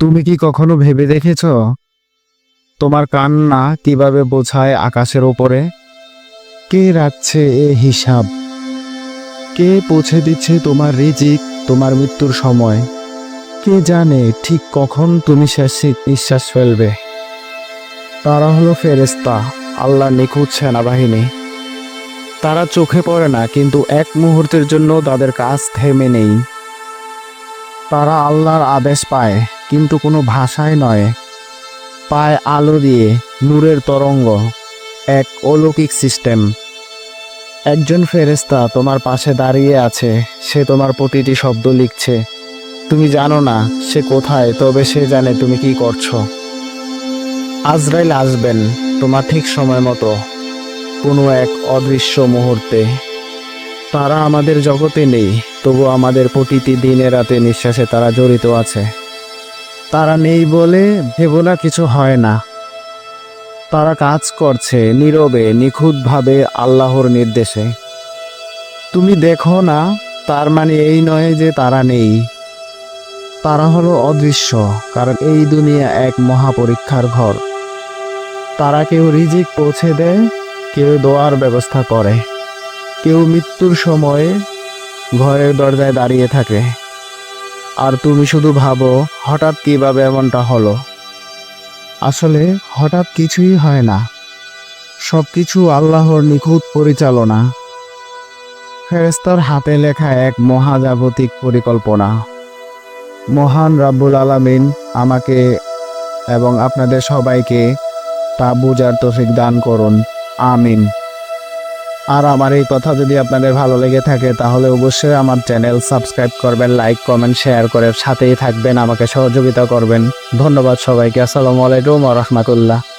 তুমি কি কখনো ভেবে দেখেছ? তোমার কান্না কীভাবে বোঝায় আকাশের ওপরে? কে রাখছে এ হিসাব? কে পৌঁছে দিচ্ছে তোমার রিজিক, তোমার মৃত্যুর সময়? কে জানে ঠিক কখন তুমি শেষ নিঃশ্বাস ফেলবে? তারা হলো ফেরেস্তা আল্লাহ নিখুঁত সেনাবাহিনী। তারা চোখে পড়ে না, কিন্তু এক মুহূর্তের জন্য তাদের কাজ থেমে নেই। তারা আল্লাহর আদেশ পায়, কিন্তু কোনো ভাষায় নয়। পায় আলো দিয়ে, নূরের তরঙ্গ, এক অলৌকিক সিস্টেম। একজন ফেরেস্তা তোমার পাশে দাঁড়িয়ে আছে, সে তোমার প্রতিটি শব্দ লিখছে। তুমি জানো না সে কোথায়, তবে সে জানে তুমি কি করছ। আজরাইল আসবেন, তোমার ঠিক সময় মতো। কোনো এক অদৃশ্য মুহূর্তে। তারা আমাদের জগতে নেই। তবু আমাদের প্রতিটি দিনে রাতে নিঃশ্বাসে তারা জড়িত আছে। তারা নেই বলে ভেবো না, কিছু হয় না। তারা কাজ করছে নীরবে, নিখুঁতভাবে আল্লাহর নির্দেশে। তুমি দেখো না, তার মানে এই নয় যে তারা নেই। তারা হলো অদৃশ্য, কারণ এই দুনিয়া এক মহাপরীক্ষার ঘর। তারা কেউ রিজিক পৌঁছে দেয়, কেউ দোয়ার ব্যবস্থা করে। কেউ মৃত্যুর সময়ে ঘরের দরজায় দাঁড়িয়ে থাকে। আর তুমি শুধু ভাবো, হঠাৎ কীভাবে এমনটা হলো? আসলে হঠাৎ কিছুই হয় না। সব কিছু আল্লাহর নিখুঁত পরিচালনা। ফেরেস্তার হাতে লেখা এক মহাজাগতিক পরিকল্পনা। মহান রাব্বুল আলামিন আমাকে এবং আপনাদের সবাইকে তা বুঝার তৌফিক দান করুন। আমিন। আর আমার এই কথা যদি আপনাদের ভালো লেগে থাকে, তাহলে অবশ্যই আমার চ্যানেল সাবস্ক্রাইব করবেন, লাইক, কমেন্ট, শেয়ার করে সাথেই থাকবেন, আমাকে সহযোগিতা করবেন। ধন্যবাদ সবাইকে, আসসালামু আলাইকুম রহমতুল্লাহ।